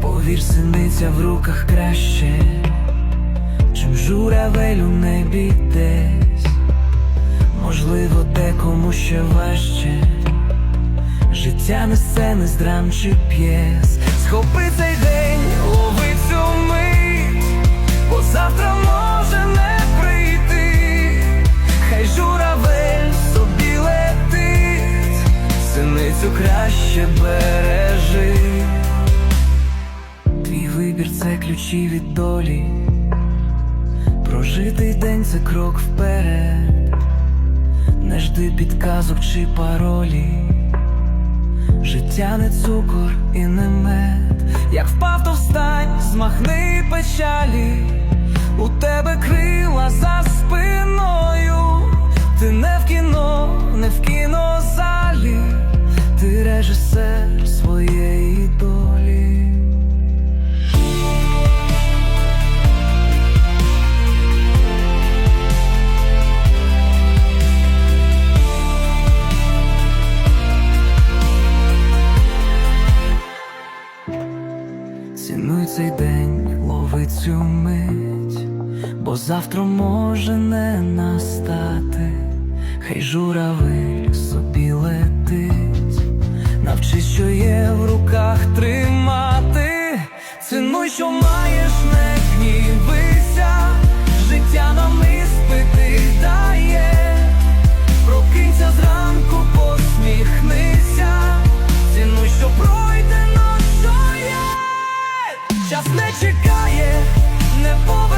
Повір, синиця в руках краще, чим журавель у небі десь. Можливо, декому ще важче. Життя несе не з драм чи п'єс. Схопи цей день, лови цю мить, бо завтра може не прийти. Хай журавель собі летить, синицю краще бережи. Це ключі від долі. Прожитий день це крок вперед. Не жди підказок чи паролі. Життя не цукор і не мед. Як впав, то встань, змахни печалі. У тебе крила за спиною. Цінуй цей день, лови цю мить, бо завтра може не настати, хай журавель собі летить, навчись, що є в руках тримати, цінуй, що має. чекає, не повертає.